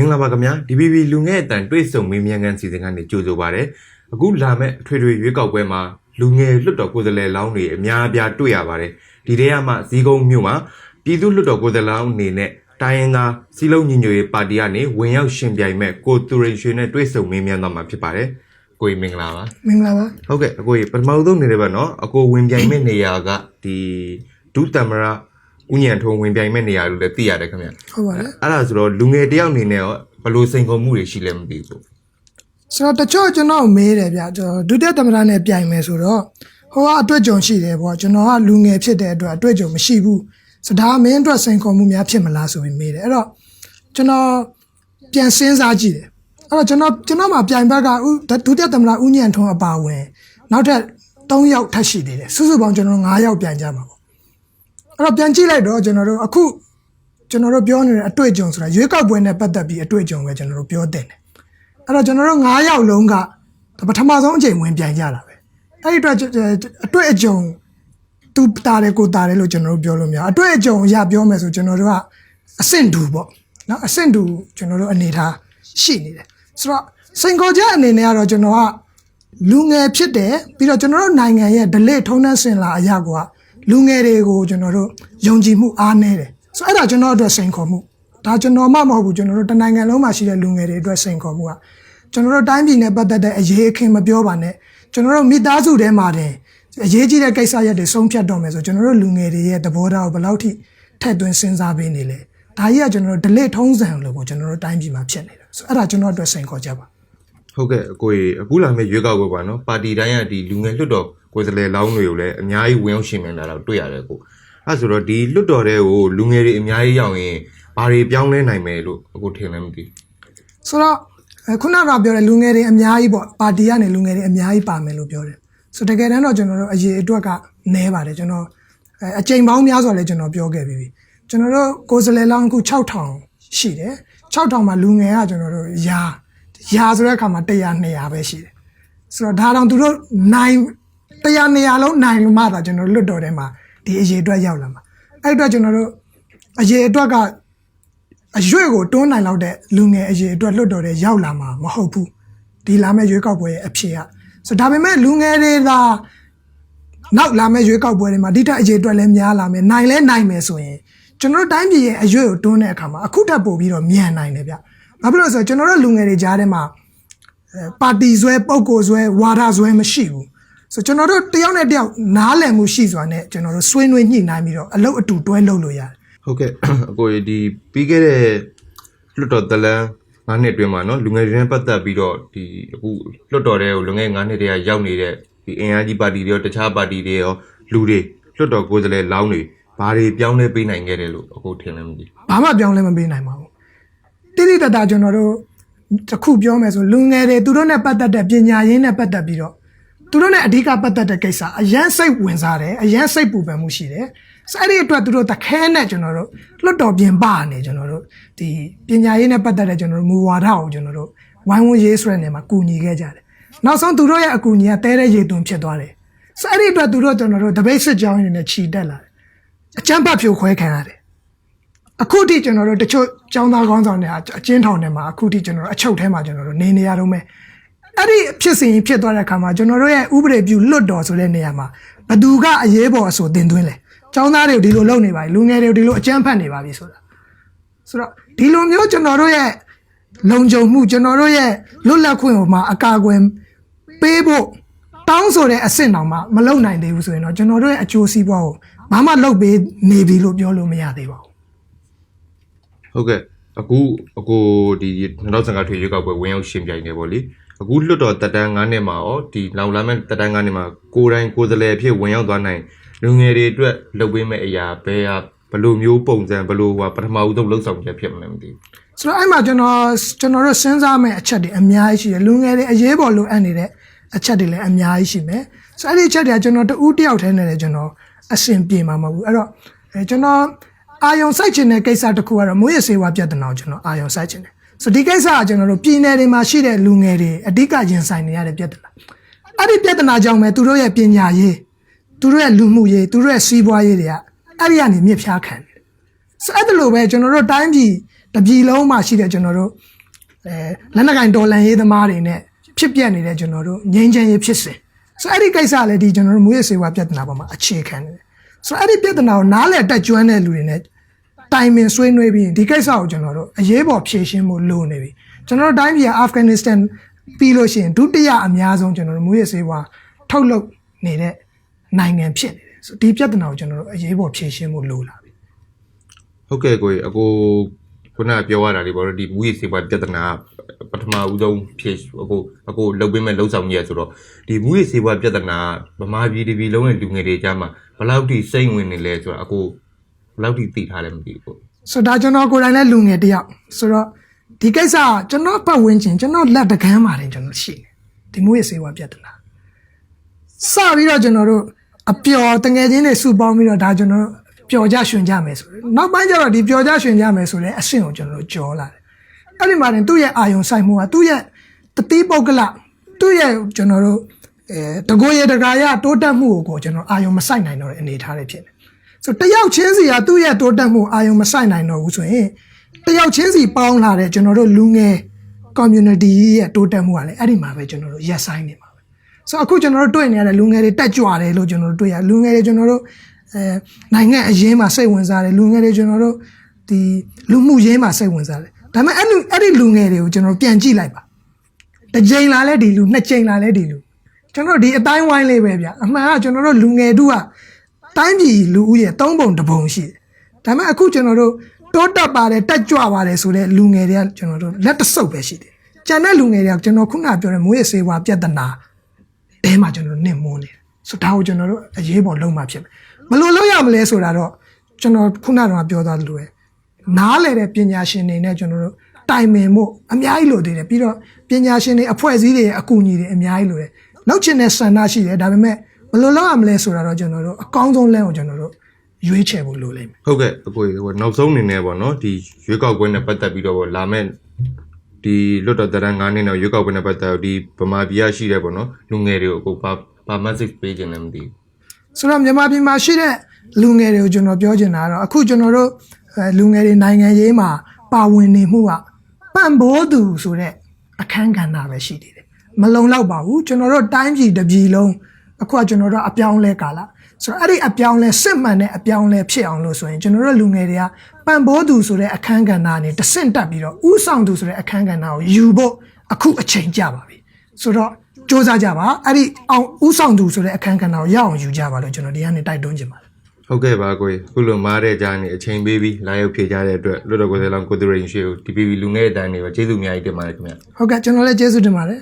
မင်္ဂလာပါခင်ဗျာ DBB လူငယ်အတန်တွေ့ဆုံမေးမြန်းခန်းစီစဉ်ကနေကြိုဆိုပါရစေအခုလာမဲ့အထွေထွေရွေးကောက်ပွဲမှာလူငယ်လွတ်တော်ကိုယ်စားလှယ်လောင်းတွေအများအပြားတွေ့ရပါတယ်ဒီထဲကမှဇီးကုန်းမြို့မှာပြည်သူလွတ်တော်ကိုယ်စားလှယ်လောင်းအနေနဲ့တိုင်းရင်းသားစီလုံးညီညွတ်ရေးပါတီကနေဝင်ရောက်ရှင်ပြိုင်မဲ့ကိုသူရိန်ရွှေနဲ့တွေ့ဆုံမေးမြန်းတော့မှာဖြစ်ပါတယ်ကိုကြီးမင်္ဂလာပါမင်္ဂလာပါဟုတ်ကဲ့အကိုကြီးပထမဆုံးနေတယ်ဗျနော်အကိုဝင်ပြိုင်မဲ့နေရာကဒီဒုတမရ ဥညံထုံဝင်ပြိုင်မဲ့နေရာလို့လည်းသိရတယ်ခင်ဗျဟုတ်ပါတယ်အဲ့ဒါဆိုတော့လူငယ်တယောက်အနေနဲ့ရောဘယ်လိုစိန်ခေါ်မှုတွေရှိလဲမသိဘူးဆိုတော့တချို့ကျွန်တော်မေးတယ်ဗျကျွန်တော်ဒုတိယသမ္မတနဲ့ပြိုင်မယ်ဆိုတော့ဟိုကအတွေ့အကြုံရှိတယ်ပေါ့ကျွန်တော်ကလူငယ်ဖြစ်တဲ့အတွက်အတွေ့အကြုံမရှိဘူးဆိုတော့ဒါမင်းအတွက်စိန်ခေါ်မှုများဖြစ်မလားဆိုပြီးမေးတယ်အဲ့တော့ကျွန်တော်ပြန်စဉ်းစားကြည့်တယ်အဲ့တော့ကျွန်တော်ကျွန်တော်မှာပြိုင်ဘက်ကဥဒုတိယသမ္မတဦးညံထုံးအပါဝင်နောက်ထပ်3ယောက်ထပ်ရှိသေးတယ်စုစုပေါင်းကျွန်တော်9ယောက်ပြိုင်ကြမှာပေါ့ အဲ့တော့ပြန်ကြည့်လိုက်တော့ကျွန်တော်တို့အခုကျွန်တော်တို့ပြောနေတဲ့အတွေ့အကြုံဆိုတာရွေးကောက်ပွဲနဲ့ပတ်သက်ပြီးအတွေ့အကြုံပဲကျွန်တော်တို့ပြောတင်တယ်အဲ့တော့ကျွန်တော်တို့9ယောက်လုံးကပထမဆုံးအချိန်ဝင်ပြိုင်ကြတာပဲအဲ့ဒီအတွက်ကျွန်အတွေ့အကြုံသူတာတယ်ကိုတာတယ်လို့ကျွန်တော်တို့ပြောလို့မရဘူးအတွေ့အကြုံအရာပြောမယ်ဆိုကျွန်တော်တို့ကအဆင့်တူပေါ့နော်အဆင့်တူကျွန်တော်တို့အနေထားရှိနေတယ်ဆိုတော့စိန်ခေါ်ချက်အနေနဲ့ကတော့ကျွန်တော်ကလူငယ်ဖြစ်တယ်ပြီးတော့ကျွန်တော်တို့နိုင်ငံရဲ့ delay ထုံးနှံစင်လာအရာက လူငယ်တွေကိုကျွန်တော်တို့ယုံကြည်မှုအားနည်းတယ်ဆိုတော့အဲ့ဒါကျွန်တော်အတွက်စိန်ခေါ်မှုဒါကျွန်တော်မှမဟုတ်ဘူးကျွန်တော်တို့တနိုင်ငံလုံးမှာရှိတဲ့လူငယ်တွေအတွက်စိန်ခေါ်မှုကကျွန်တော်တို့တိုင်းပြည်နဲ့ပတ်သက်တဲ့အရေးအခင်းမပြောပါနဲ့ကျွန်တော်တို့မိသားစုထဲမှာတင်အရေးကြီးတဲ့ကိစ္စရပ်တွေဆုံးဖြတ်တော့မယ်ဆိုကျွန်တော်တို့လူငယ်တွေရဲ့သဘောထားကိုဘယ်လောက်ထိထည့်သွင်းစဉ်းစားပေးနေလဲဒါကြီးကကျွန်တော်တို့ delay ထုံးစံလို့ပေါ့ကျွန်တော်တို့တိုင်းပြည်မှာဖြစ်နေတာဆိုအဲ့ဒါကျွန်တော်အတွက်စိန်ခေါ်ချက်ပါ ဟုတ်ကဲ့အကိုကြီးအခုလာမဲ့ရွေးကောက်ပွဲပါနော်ပါတီတိုင်းကဒီလူငယ်လွတ်တော်ကိုယ်စားလှယ်လောင်းတွေကိုလည်းအများကြီးဝင်ရောက်ရှင်မြန်လာတော့တွေ့ရတယ်ကိုအဲ့ဆိုတော့ဒီလွတ်တော်တွေကိုလူငယ်တွေအများကြီးရောက်ရင်ဘာတွေပြောင်းလဲနိုင်မယ်လို့အခုထင်လည်းမသိဆိုတော့အဲခုနကပြောတဲ့လူငယ်တွေအများကြီးပေါ့ပါတီကနေလူငယ်တွေအများကြီးပါမယ်လို့ပြောတယ်ဆိုတကယ်တမ်းတော့ကျွန်တော်တို့အရေးအတွက်ကနည်းပါတယ်ကျွန်တော်အဲအချိန်ပေါင်းများစွာလည်းကျွန်တော်ပြောခဲ့ပြီးပြီကျွန်တော်တို့ကိုယ်စားလှယ်လောင်းအခု6000ရှိတယ်6000မှာလူငယ်ကကျွန်တော်တို့ရာ ရာဆိုတဲ့အခါမှာ100 200ပဲရှိတယ်ဆိုတော့ဒါတော့သူတို့နိုင်100 200လုံးနိုင်လို့မှသာကျွန်တော်တို့လွတ်တော်ထဲမှာဒီအရေးအတွက်ရောက်လာမှာအဲ့အတွက်ကျွန်တော်တို့အရေးအတွက်ကအရွေ့ကိုတွန်းနိုင်လောက်တဲ့လူငယ်အရေးအတွက်လွတ်တော်တဲ့ရောက်လာမှာမဟုတ်ဘူးဒီလာမယ့်ရွေးကောက်ပွဲရဲ့အဖြစ်ကဆိုဒါပေမဲ့လူငယ်တွေသာနောက်လာမယ့်ရွေးကောက်ပွဲတွေမှာဒီတက်အရေးအတွက်လည်းများလာမယ်နိုင်လဲနိုင်မယ်ဆိုရင်ကျွန်တော်တို့တိုင်းပြည်ရဲ့အရွေ့ကိုတွန်းတဲ့အခါမှာအခုတက်ပို့ပြီးတော့မြန်နိုင်တယ်ဗျ ဘာဖြစ်လို့လဲဆိုတော့ကျွန်တော်တို့လူငယ်တွေကြားထဲမှာအဲပါတီဆွဲပုံကိုယ်ဆွဲဝါဒဆွဲမရှိဘူးဆိုကျွန်တော်တို့တယောက်နဲ့တယောက်နားလည်မှုရှိစွာနဲ့ကျွန်တော်တို့ဆွေးနွေးညှိနှိုင်းပြီးတော့အလုပ်အတူတွဲလုပ်လို့ရတယ်ဟုတ်ကဲ့အကိုကြီးဒီပြီးခဲ့တဲ့လွတ်တော်တလန်း၅နှစ်အတွင်းမှာနော်လူငယ်တွေနဲ့ပတ်သက်ပြီးတော့ဒီအခုလွတ်တော်တွေကိုလူငယ်၅နှစ်တည်းကရောက်နေတဲ့ဒီအင်အားကြီးပါတီတွေရောတခြားပါတီတွေရောလူတွေလွတ်တော်ကိုယ်စားလှယ်လောင်းတွေဘာတွေပြောင်းလဲပေးနိုင်ခဲ့တယ်လို့အခုထင်လည်းမသိဘာမှပြောင်းလဲမပေးနိုင်ပါဘူး တိတိတတ်တာကျွန်တော်တို့တစ်ခုပြောမယ်ဆိုလူငယ်တွေသူတို့နဲ့ပတ်သက်တဲ့ပညာရင်းနဲ့ပတ်သက်ပြီးတော့သူတို့နဲ့အဓိကပတ်သက်တဲ့ကိစ္စအရန်စိတ်ဝင်စားတယ်အရန်စိတ်ပူပန်မှုရှိတယ်ဆိုအဲ့ဒီအတွက်သူတို့တခဲနဲ့ကျွန်တော်တို့လွတ်တော်ပြင်ပနေကျွန်တော်တို့ဒီပညာရေးနဲ့ပတ်သက်တဲ့ကျွန်တော်တို့မူဝါဒကိုကျွန်တော်တို့ဝိုင်းဝန်းရေးဆွဲနေမှာကူညီခဲ့ကြတယ်နောက်ဆုံးသူတို့ရဲ့အကူအညီကတဲတဲ့ရေသွင်းဖြစ်သွားတယ်ဆိုအဲ့ဒီအတွက်သူတို့ကျွန်တော်တို့တပိတ်စစ်ကြောင်းနေနဲ့ခြီတက်လာတယ်အချမ်းဖတ်ဖြိုခွဲခံရတယ် အခုထိကျွန်တော်တို့တချို့ចောင်းသားကောင်းဆောင်တွေအကျဉ်းထောင်ထဲမှာအခုထိကျွန်တော်တို့အချုပ်ထဲမှာကျွန်တော်တို့နေနေရတော့မယ်အဲ့ဒီဖြစ်စဉ်ကြီးဖြစ်သွားတဲ့အခါမှာကျွန်တော်တို့ရဲ့ဥပဒေပြုလွတ်တော်ဆိုတဲ့နေရာမှာဘသူကအရေးပေါ်အဆိုတင်သွင်းလဲចောင်းသားတွေကိုဒီလိုလုပ်နေပါပြီလူငယ်တွေကိုဒီလိုအကြမ်းဖက်နေပါပြီဆိုတာဆိုတော့ဒီလိုမျိုးကျွန်တော်တို့ရဲ့လုံခြုံမှုကျွန်တော်တို့ရဲ့လွတ်လပ်ခွင့်ကိုမှအကာအကွယ်ပေးဖို့တောင်းဆိုတဲ့အဆင့်တောင်မှမလုံနိုင်သေးဘူးဆိုရင်တော့ကျွန်တော်တို့ရဲ့အကျိုးစီးပွားကိုဘာမှလုပ်ပေးနေပြီလို့ပြောလို့မရသေးပါဘူး ဟုတ်ကဲ့အခုအကိုဒီ2015ထွေရွေးကောက်ပွဲဝင်ရောက်ရှင်ပြိုင်နေပေါ့လေအခုလွတ်တော်တက်တန်း9နှစ်မှာရောဒီလောင်လာမဲ့တက်တန်း9နှစ်မှာကိုယ်တိုင်ကိုယ်စားလှယ်အဖြစ်ဝင်ရောက်သွားနိုင်လူငယ်တွေအတွက်လုပ်ပေးမဲ့အရာဘယ်ဟာဘယ်လိုမျိုးပုံစံဘယ်လိုဟိုပထမဦးဆုံးလှုပ်ဆောင်ချက်ဖြစ်မလဲမသိဘူးဆိုတော့အဲ့မှာကျွန်တော်ကျွန်တော်တို့စဉ်းစားမယ့်အချက်တွေအများကြီးရှိတယ်လူငယ်တွေအရေးပေါ်လိုအပ်နေတဲ့အချက်တွေလည်းအများကြီးရှိမယ်ဆိုတော့အဲ့ဒီအချက်တွေကကျွန်တော်တူးတယောက်တည်းနဲ့လည်းကျွန်တော်အဆင်ပြေမှာမဟုတ်ဘူးအဲ့တော့အဲကျွန်တော် အာယုံစိုက်ချင်တဲ့ကိစ္စတစ်ခုကတော့မိုးရစေဝါပြဿနာကိုကျွန်တော်အာယုံစိုက်ချင်တယ်ဆိုတော့ဒီကိစ္စကကျွန်တော်တို့ပြည်နယ်တွေမှာရှိတဲ့လူငယ်တွေအဓိကရင်ဆိုင်နေရတဲ့ပြဿနာအဲ့ဒီပြဿနာကြောင့်ပဲသူတို့ရဲ့ပညာရေးသူတို့ရဲ့လူမှုရေးသူတို့ရဲ့စီးပွားရေးတွေကအဲ့ဒီကနေမြစ်ဖျားခံတယ်ဆိုအဲ့ဒါလိုပဲကျွန်တော်တို့တိုင်းပြည်တပြည်လုံးမှာရှိတဲ့ကျွန်တော်တို့အဲလက်နက်ကင်ဒေါ်လန်ရေးသမားတွေနဲ့ဖြစ်ပြနေတဲ့ကျွန်တော်တို့ငြိမ်းချမ်းရေးဖြစ်စဉ်ဆိုတော့အဲ့ဒီကိစ္စလည်းဒီကျွန်တော်တို့မူရစေဝါပြဿနာပေါ်မှာအခြေခံနေတယ် ဆိုတော့အဲ့ဒီပြဿနာကိုနားလည်တက်ကျွမ်းတဲ့လူတွေနဲ့တိုင်ပင်ဆွေးနွေးပြီးရင်ဒီကိစ္စကိုကျွန်တော်တို့အရေးပေါ်ဖြေရှင်းမှုလိုနေပြီကျွန်တော်တို့တိုင်းပြည်ကအာဖဂန်နစ္စတန်ပြီးလို့ရှိရင်ဒုတိယအများဆုံးကျွန်တော်တို့မူရစေဝါထုတ်လုပ်နေတဲ့နိုင်ငံဖြစ်နေတယ်ဆိုတော့ဒီပြဿနာကိုကျွန်တော်တို့အရေးပေါ်ဖြေရှင်းမှုလိုလာပြီဟုတ်ကဲ့ကိုကြီးအကိုခုနကပြောရတာလေးပေါ့နော်ဒီမူရေးစေပွားပြဿနာပထမဦးဆုံးဖြည့်အကိုအကိုလှုပ်ပေးမဲ့လှုပ်ဆောင်ကြီးရဆိုတော့ဒီမူရေးစေပွားပြဿနာဗမာပြည်တပြည်လုံးရဲ့လူငယ်တွေကြားမှာ ဘယ်လောက်ထိစိတ်ဝင်နေလဲဆိုတော့အကိုဘယ်လောက်ထိသိထားလဲမသိဘူးကိုဆိုတော့ဒါကျွန်တော်ကိုယ်တိုင်လည်းလူငယ်တစ်ယောက်ဆိုတော့ဒီကိစ္စကကျွန်တော်ပတ်ဝန်းကျင်ကျွန်တော်လက်တကမ်းပါတယ်ကျွန်တော်ရှိတယ်ဒီမျိုးရေးစေဝါပြဿနာစပြီးတော့ကျွန်တော်တို့အပျော်တငယ်ချင်းတွေစုပေါင်းပြီးတော့ဒါကျွန်တော်တို့ပျော်ကြရွှင်ကြမယ်ဆိုတယ်နောက်ပိုင်းကျတော့ဒီပျော်ကြရွှင်ကြမယ်ဆိုတဲ့အဆင့်ကိုကျွန်တော်တို့ကြော်လာတယ်အဲ့ဒီမှာတင်သူ့ရဲ့အာယုံဆိုင်မှုကသူ့ရဲ့တတိပုဂ္ဂလသူ့ရဲ့ကျွန်တော်တို့ အဲတကိုယ်ရတကာရတိုးတက်မှုကိုကျွန်တော်အာယုံမဆိုင်နိုင်တော့တဲ့အနေအထားတွေဖြစ်နေဆိုတယောက်ချင်းစီကသူ့ရဲ့တိုးတက်မှုအာယုံမဆိုင်နိုင်တော့ဘူးဆိုရင်တယောက်ချင်းစီပေါင်းလာတဲ့ကျွန်တော်တို့လူငယ် community ရဲ့တိုးတက်မှုကလည်းအဲ့ဒီမှာပဲကျွန်တော်တို့ရက်ဆိုင်နေမှာပဲဆိုတော့အခုကျွန်တော်တို့တွေ့နေရတဲ့လူငယ်တွေတက်ကြွတယ်လို့ကျွန်တော်တို့တွေ့ရလူငယ်တွေကျွန်တော်တို့အဲနိုင်ငံအရေးမှာစိတ်ဝင်စားတယ်လူငယ်တွေကျွန်တော်တို့ဒီလူမှုရေးမှာစိတ်ဝင်စားတယ်ဒါပေမဲ့အဲ့လူအဲ့ဒီလူငယ်တွေကိုကျွန်တော်တို့ပြန်ကြည့်လိုက်ပါတစ်ကြိမ်လာလဲဒီလူနှစ်ကြိမ်လာလဲဒီလူ ကျွန်တော်တို့ဒီအတိုင်းဝိုင်းလေးပဲဗျအမှန်ကကျွန်တော်တို့လူငယ်တို့ကတိုင်းပြည်လူဦးရဲ့သုံးပုံတစ်ပုံရှိတယ်။ဒါပေမဲ့အခုကျွန်တော်တို့တိုးတက်ပါတယ်တက်ကြွပါတယ်ဆိုတဲ့လူငယ်တွေကကျွန်တော်တို့လက်တဆုပ်ပဲရှိတယ်။ကျန်တဲ့လူငယ်တွေကကျွန်တော်ခုနကပြောတဲ့မွေးစေဝါပြဿနာတဲမှာကျွန်တော်တို့နှင်မွန်းနေတယ်။ဆိုတော့ဒါကိုကျွန်တော်တို့အရေးပေါ်လုံးမှဖြစ်မယ်။ဘယ်လိုလုပ်ရမလဲဆိုတာတော့ကျွန်တော်ခုနကပြောသားလို့ပဲနားလေတဲ့ပညာရှင်တွေနဲ့ကျွန်တော်တို့တိုင်ပင်မှုအများကြီးလိုသေးတယ်ပြီးတော့ပညာရှင်တွေအဖွဲ့အစည်းတွေရဲ့အကူအညီတွေအများကြီးလိုတယ်။ လောက်ချင်တဲ့ဆန္ဒရှိတယ်ဒါပေမဲ့ဘယ်လိုလုပ်ရမလဲဆိုတာတော့ကျွန်တော်တို့အကောင်းဆုံးလမ်းကိုကျွန်တော်တို့ရွေးချယ်ဖို့လိုလိမ့်မယ်ဟုတ်ကဲ့အကိုကြီးဟိုနောက်ဆုံးအနေနဲ့ပေါ့နော်ဒီရွေးကောက်ပွဲနဲ့ပတ်သက်ပြီးတော့ပေါ့လာမဲ့ဒီလွတ်တော်တရန်9နှစ်နဲ့ရွေးကောက်ပွဲနဲ့ပတ်သက်ဒီဗမာပြည်ရရှိတဲ့ပေါ့နော်လူငယ်တွေကိုအကိုဘာဘာ message ပေးခြင်းလဲမသိဘူးဆိုတော့မြန်မာပြည်မှာရှိတဲ့လူငယ်တွေကိုကျွန်တော်ပြောချင်တာကတော့အခုကျွန်တော်တို့အဲလူငယ်တွေနိုင်ငံရေးမှာပါဝင်နေမှုကပံ့ပိုးသူဆိုတဲ့အခန်းကဏ္ဍပဲရှိသေးတယ် မလုံလောက်ပါဘူးကျွန်တော်တို့တိုင်းပြည်တစ်ပြည်လုံးအခုကကျွန်တော်တို့အပြောင်းလဲကာလဆိုတော့အဲ့ဒီအပြောင်းလဲစစ်မှန်တဲ့အပြောင်းလဲဖြစ်အောင်လို့ဆိုရင်ကျွန်တော်တို့လူငယ်တွေကပံ့ပိုးသူဆိုတဲ့အခန်းကဏ္ဍနဲ့တဆင့်တက်ပြီးတော့ဥဆောင်သူဆိုတဲ့အခန်းကဏ္ဍကိုယူဖို့အခုအချိန်ကြပါပြီဆိုတော့စ조사ကြပါအဲ့ဒီအောင်ဥဆောင်သူဆိုတဲ့အခန်းကဏ္ဍကိုရအောင်ယူကြပါလို့ကျွန်တော်ဒီကနေတိုက်တွန်းချင်ပါတယ်ဟုတ်ကဲ့ပါကိုကြီးခုလိုမားတဲ့ကြားနေအချိန်ပေးပြီးလာရောက်ဖြေကြတဲ့အတွက်လွတ်တော်ကိုယ်စားလောင်းကိုသူရိန်ရှိကိုဒီ PV လူငယ်အတန်းတွေပါကျေးဇူးအများကြီးတင်ပါတယ်ခင်ဗျာဟုတ်ကဲ့ကျွန်တော်လည်းကျေးဇူးတင်ပါတယ်